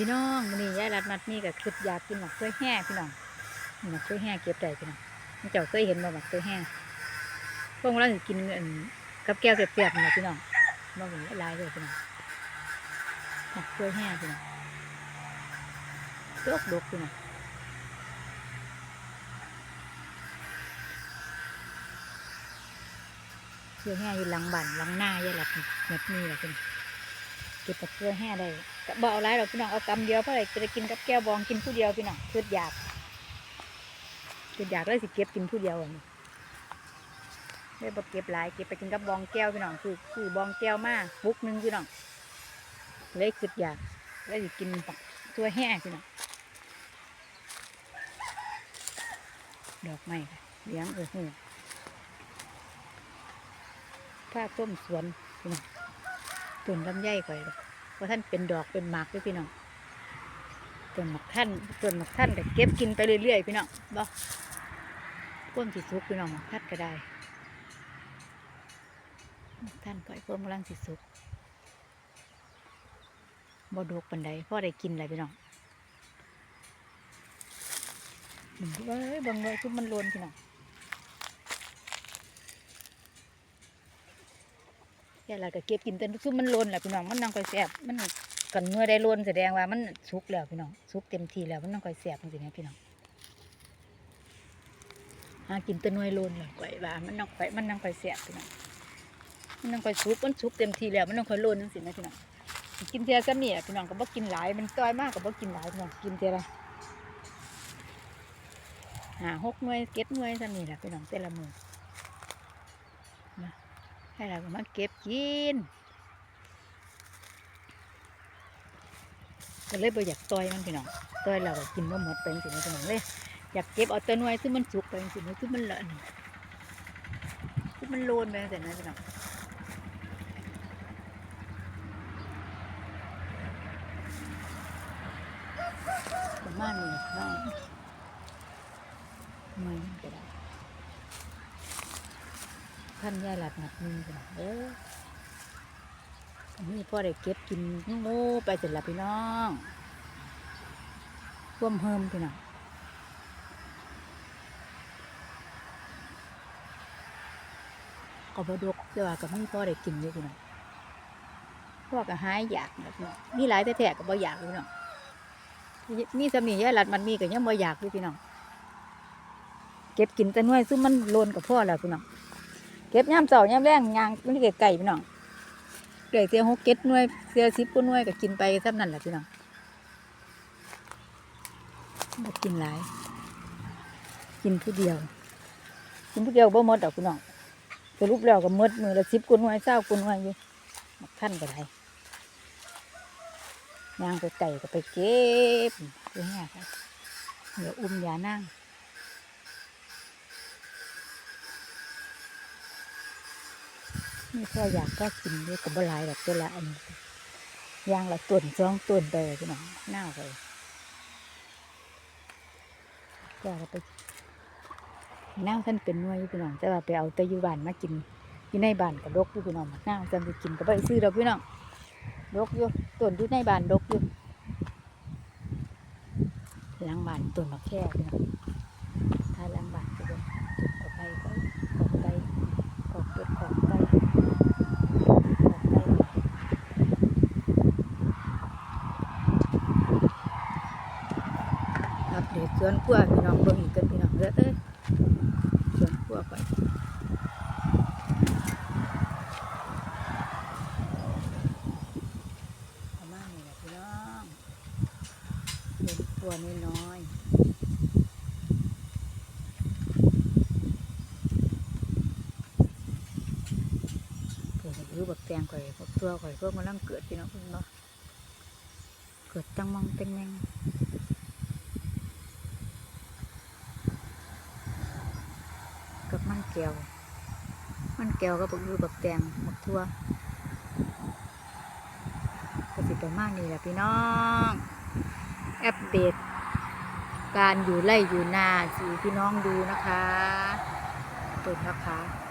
พี่น้องมื้อนี้ยายรัดมัดมีก็คิดอยากกินหมักกล้วยแห้งพี่น้องหมักกล้วยแห้งเก็บได้พี่น้องเจ้าเคยเห็นบ่หมักกล้วยแห้งพวกเรากินอันกับแก้วเปียกๆนี่ล่ะพี่น้องบ่มีหลายเลยพี่น้องหมักกล้วยแห้งพี่น้องดกดกพี่น้องกล้วยแห้งอยู่หลังบ้านหลังหน้ายายรัดมัดมีล่ะพี่น้องเก็บกับกลือแห้งได้ บเอาหลายเราพี่น้องเอากำเดียวเพราะอะไรจะได้กินกับแก้วบองกินผู้เดียวพี่น้องคืออยากคืออยากเลยสิเก็บกินผู้เดียวอันนี้ได้บ่เก็บหลายเก็บไปกินกับบองแก้วพี่น้องคือคือบองแก้วมากบุกหนึงพี่น้องเลยคืออยากเลยสิกินตัวแห้พี่น้องดอกไม้ค่ะเลี้ยงเออหูผ้าต้มสวนพี่น้องต้นลำไยข่อย ว่าท่านเป็นดอกเป็นหมากด้วยพี่น้องต้นหมักท่านต้นหมักท่านก็เก็บกินไปเรื่อยๆพี่น้องบ่พ่นสิสุกพี่น้องหมักท่านก็ได้หมักท่านก่อยเพิ่มกำลังสิสุกบ่ดกปันใดพ่อได้กินอะไรพี่น้องเว้ยบางเลยคือมันโลนพี่น้อง แค่ละก็เก็บกินแต่ซุมมันโลนแหละพี่น้องมันนั่งค่อยแสบมันกันเมื่อได้โลนแสดงว่ามันสุกแล้วพี่น้องสุกเต็มทีแล้วมันนั่งค่อยแสบจริงๆนะพี่น้องหากินแตะนวยโลนเลยก่อยว่ามันนั่งค่อยมันนั่งค่อยแสบพี่น้องมันนั่งค่อยสุกมันสุกเต็มทีแล้วมันนั่งค่อยโลนจริงๆนะพี่น้องกินเทียซ้ำนี่แหละพี่น้องก็บ่กินหลายมันต้อยมากก็บ่กินหลายพี่น้องกินเทียละหาหกหน่วยเก็ดหน่วยซ้ำนี่แหละพี่น้องแต่ละมือ ให้เราก็มาเก็บกินก็เลยบ่อยากต่อยมันพี่น้องต่อยเราก็กินว่าหมดไปจริงๆพี่น้องเลยอยากเก็บเอาตัวหน่วยซึ่งมันสุกไปจริงๆซึ่งมันเลอะซึ่งมันโลนไปแต่นั้นพี่น้องประมาณนี้น้องไม่ก็ ได้ท่านยายหลัดหนักมือพี่น้องเด้ออนี่พ่อได้เก็บกินโง่ไปเสร็จแล้วพี่น้องร่วมเฮิมพี่น้องก็บดกแต่ว่าก็มีพ่อได้กินอยู่พี่น้องพ่อก็หายอยากนะพี่น้องมีหลายแท้ๆก็บ่อยากอยู่พี่น้องมีสามียายหลัดมันมีก็ยังบ่อยากอยู่พี่น้องเก็บกินแต่น่วยซึ่งมันโลนกับพ่อแล้วพี่น้อง เก็บย่ำเสาย่ำแรงยางมันไก่ไก่พี่น้องเดี๋ยวเสียหกเก็ดน่วยเสียสิบปุ่นหน่วยก็กินไปซ้ำนั่นแหละพี่น้องบ่กินหลาย กินผู้เดียว กินผู้เดียวบ่หมดดอกพี่น้องสรุปแล้วก็หมดมือละสิบกุนหน่วยเศร้ากุนหน่วยอยู่บักท่านก็ได้ยางไปไก่ก็ไปเก็บเพื่อให้ค่ะเดี๋ยวอุ้มยานั่ง นี่พ่ออยากก็กินด้วยกับบลายแบบตัวละอันยางละต้นสองต้นไปเลยพี่น้องหน้าไปก็ไปน้าท่านเป็นหน่วยอยพี่น้องแต่ว่าไปเอาต่อยู่บ้านมากินอยู่ในบ้านกับดกอยู่พี่น้องน้าจำไปกินก็ไปซื้อดอกพี่น้องดกอยู่ต้นอยู่ในบ้านดกอยู่หล้างบ้านต้นมะแค่พี่น้องถ้าหล้างบ้านก็เป็นขอไปก็ขอไปขอเป็ดขอไป อัปเดตสวนกล้วพี่น้องเบิ่งอีกกันพี่น้องเด้อเอ้ยสวนกล้วไปประมาณนี้แหละพี่น้องสวนกล้วน้อยๆเกิดหรือบักแตงข่อยบกตัวข่อยพวกมันลังเกิดพี่น้องเนาะเกิดตั้งมองเต็งแมง กับมันแก้ว มันแก้วก็บักยูบักแตงหมกทั่วก็สิประมาณนี้แหละพี่น้องแอปเดตการอยู่ไล่อยู่นาสีพี่น้องดูนะคะต้นนะคะ